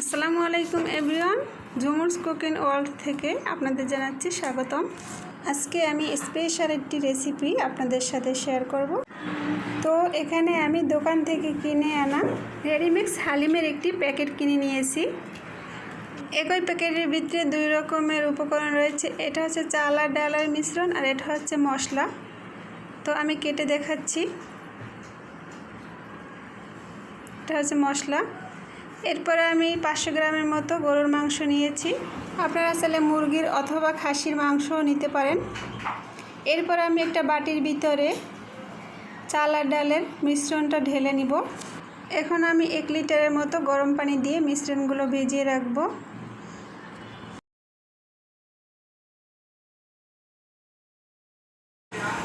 আসসালামু আলাইকুম everyone, ঝুমুরস cooking world থেকে আপনাদের জানাচ্ছি স্বাগতম। আজকে আমি স্পেশাল একটি রেসিপি আপনাদের সাথে শেয়ার করব। তো এখানে আমি দোকান থেকে কিনে আনা রেডিমিক্স হালিমের একটি প্যাকেট কিনে নিয়েছি। একই প্যাকেটের ভিতরে দুই রকমের উপকরণ রয়েছে। এটা হচ্ছে চাল আর ডালের মিশ্রণ আর এটা হচ্ছে মশলা। তো আমি কেটে দেখাচ্ছি। এটা হচ্ছে মশলা। এরপরে আমি পাঁচশো গ্রামের মতো গরুর মাংস নিয়েছি। আপনারা চাইলে মুরগির অথবা খাসির মাংসও নিতে পারেন। এরপর আমি একটা বাটির ভিতরে চাল আর ডালের মিশ্রণটা ঢেলে নিব। এখন আমি এক লিটারের মতো গরম পানি দিয়ে মিশ্রণগুলো ভিজিয়ে রাখব।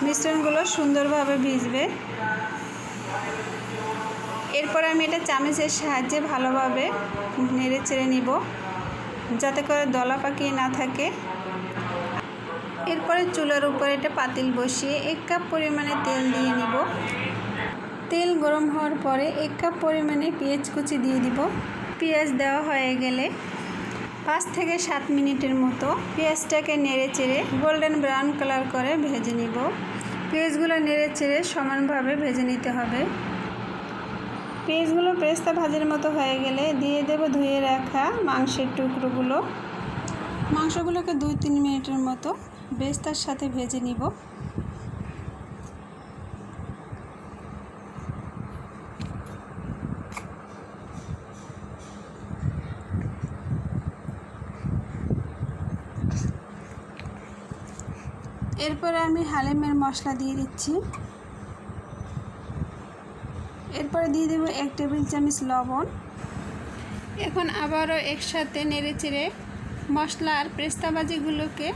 মিশ্রণগুলো সুন্দরভাবে ভিজবে। এরপর আমি এটা চামচের সাহায্যে ভালোভাবে নেড়ে চেড়ে নিব, যাতে করে দলা পাকিয়ে না থাকে। এরপরে চুলার উপরে এটা পাতিল বসিয়ে এক কাপ পরিমাণে তেল দিয়ে নিব। তেল গরম হওয়ার পরে এক কাপ পরিমাণে পেঁয়াজ কুচি দিয়ে দিব। পেঁয়াজ দেওয়া হয়ে গেলে পাঁচ থেকে সাত মিনিটের মতো পেঁয়াজটাকে নেড়ে চেড়ে গোল্ডেন ব্রাউন কালার করে ভেজে নিব। পেঁয়াজগুলো নেড়ে চেড়ে সমানভাবে ভেজে নিতে হবে। পেঁয়াজগুলো পেস্তা ভাজির মতো হয়ে গেলে দিয়ে দেব ধুয়ে রাখা মাংসের টুকরোগুলো। মাংসগুলোকে দুই তিন মিনিটের মতো বেস্তার সাথে ভেজে নিব। এরপরে আমি হালিমের মশলা দিয়ে দিচ্ছি। এরপরে দিয়ে দেবো এক টেবিল চামচ লবণ। এখন আবারও একসাথে নেড়ে চেড়ে মশলা আর পেস্তা ভাজিগুলোকে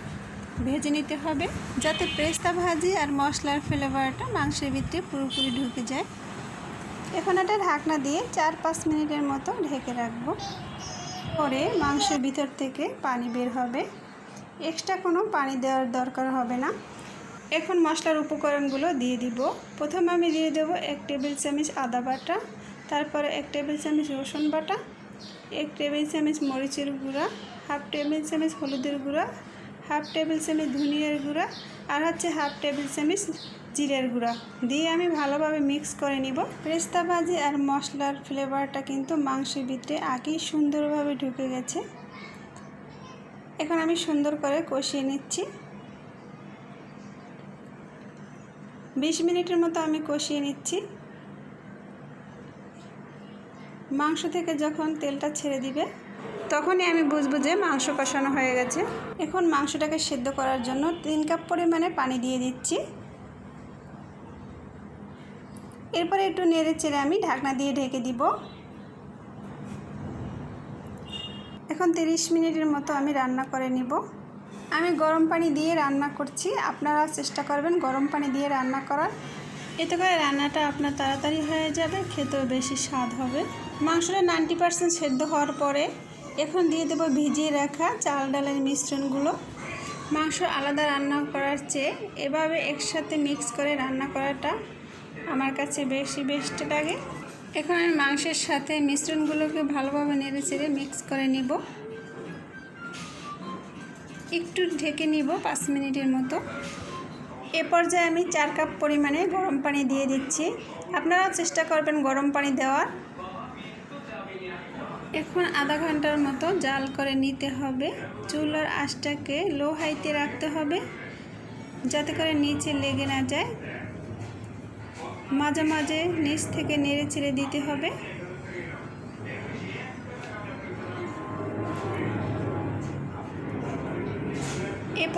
ভেজে নিতে হবে। যাতে পেস্তা ভাজি আর মশলার ফ্লেভারটা মাংসের ভিতরে পুরোপুরি ঢুকে যায়। এখন এটা ঢাকনা দিয়ে চার পাঁচ মিনিটের মতো ঢেকে রাখব। পরে মাংসের ভিতর থেকে পানি বের হবে। এক্সট্রা কোনো পানি দেওয়ার দরকার হবে না। এখন মশলার উপকরণগুলো দিয়ে দিব। প্রথমে আমি দিয়ে দেবো এক টেবিল চামচ আদা বাটা, তারপরে এক টেবিল চামচ রসুন বাটা, এক টেবিল চামচ মরিচের গুঁড়া, হাফ টেবিল চামচ হলুদের গুঁড়া, হাফ টেবিল চামচ ধনিয়ার গুঁড়া, আর হচ্ছে হাফ টেবিল চামচ জিরের গুঁড়া। দিয়ে আমি ভালোভাবে মিক্স করে নিব। পেস্তা ভাজি আর মশলার ফ্লেভারটা কিন্তু মাংসের ভিতরে আগেই সুন্দরভাবে ঢুকে গেছে। এখন আমি সুন্দর করে কষিয়ে নিচ্ছি। বিশ মিনিটের মতো আমি কষিয়ে নিচ্ছি। মাংস থেকে যখন তেলটা ছেড়ে দিবে, তখনই আমি বুঝব যে মাংস কষানো হয়ে গেছে। এখন মাংসটাকে সেদ্ধ করার জন্য তিন কাপ পরিমাণে পানি দিয়ে দিচ্ছি। এরপরে একটু নেড়ে চেড়ে আমি ঢাকনা দিয়ে ঢেকে দিব। এখন তিরিশ মিনিটের মতো আমি রান্না করে নিব। আমি গরম পানি দিয়ে রান্না করছি। আপনারা চেষ্টা করবেন গরম পানি দিয়ে রান্না করার। এতে করে রান্নাটা আপনার তাড়াতাড়ি হয়ে যাবে, খেতেও বেশি স্বাদ হবে। মাংসটা নাইনটি পার্সেন্ট সেদ্ধ হওয়ার পরে এখন দিয়ে দেবো ভিজিয়ে রাখা চাল ডালের মিশ্রণগুলো। মাংস আলাদা রান্না করার চেয়ে এভাবে একসাথে মিক্স করে রান্না করাটা আমার কাছে বেশি বেস্ট লাগে। এখন আমি মাংসের সাথে মিশ্রণগুলোকে ভালোভাবে নেড়ে চেড়ে মিক্স করে নিব। একটু ঢেকে নিব পাঁচ মিনিটের মতো। এ পর্যায়ে আমি চার কাপ পরিমাণে গরম পানি দিয়ে দিচ্ছি। আপনারাও চেষ্টা করবেন গরম পানি দেওয়ার। এখন আধা ঘণ্টার মতো জাল করে নিতে হবে। চুলার আঁচটাকে লো হাইতে রাখতে হবে, যাতে করে নিচে লেগে না যায়। মাঝে মাঝে নিচ থেকে নেড়ে ছেড়ে দিতে হবে।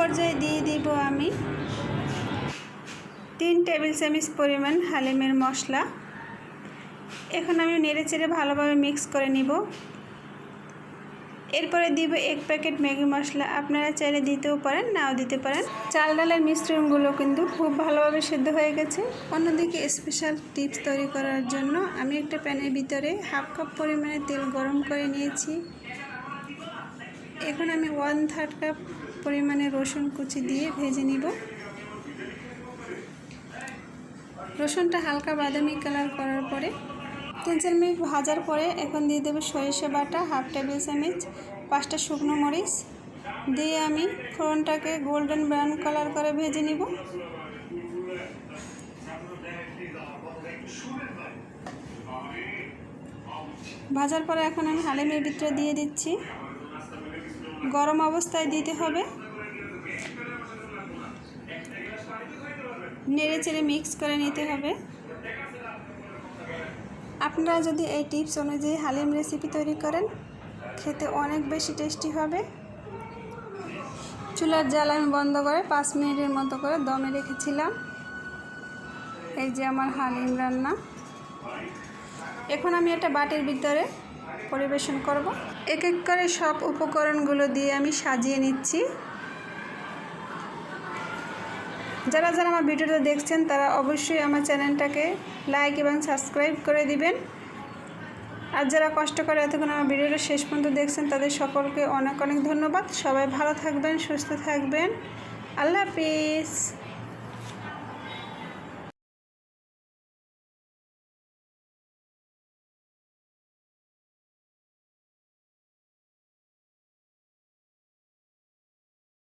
পর্যায়ে দিয়ে দিব আমি তিন টেবিল চামচ পরিমাণ হালিমের মশলা। এখন আমি নেড়ে চেড়ে ভালোভাবে মিক্স করে নিব। এরপরে দিব এক প্যাকেট ম্যাগি মশলা। আপনারা চাইলে দিতেও পারেন, নাও দিতে পারেন। চাল ডালের মিশ্রণগুলো কিন্তু খুব ভালোভাবে সেদ্ধ হয়ে গেছে। অন্যদিকে স্পেশাল টিপস তৈরি করার জন্য আমি একটা প্যানের ভিতরে হাফ কাপ পরিমাণে তেল গরম করে নিয়েছি। এখন আমি ওয়ান থার্ড কাপ পরিমাণে রসুন কুচি দিয়ে ভেজে নিব। রসুনটা হালকা বাদামি কালার করার পরে তিন চার মিনিট ভাজার পরে এখন দিয়ে দেবো সরিষা বাটা, হাফ টেবিল চামচ, পাঁচটা শুকনো মরিচ। দিয়ে আমি ফোড়নটাকে গোল্ডেন ব্রাউন কালার করে ভেজে নিব। ভাজার পরে এখন আমি হালিমের ভিতরে দিয়ে দিচ্ছি। গরম অবস্থায় দিতে হবে। নেড়ে চেড়ে মিক্স করে নিতে হবে। আপনারা যদি এই টিপস অনুযায়ী হালিম রেসিপি তৈরি করেন, খেতে অনেক বেশি টেস্টি হবে। চুলার জাল বন্ধ করে পাঁচ মিনিটের মতো করে দমে রেখেছিলাম। এই যে আমার হালিম রান্না। এখন আমি একটা বাটির ভিতরে পরিবেশন করব। এক এক করে সব উপকরণগুলো দিয়ে আমি সাজিয়ে নিচ্ছি। যারা যারা আমার ভিডিওটা দেখছেন, তারা অবশ্যই আমার চ্যানেলটাকে লাইক এবং সাবস্ক্রাইব করে দিবেন। আর যারা কষ্ট করে এতক্ষণ আমার ভিডিওটা শেষ পর্যন্ত দেখছেন, তাদের সকলকে অনেক অনেক ধন্যবাদ। সবাই ভালো থাকবেন, সুস্থ থাকবেন। আল্লাহ হাফিজ।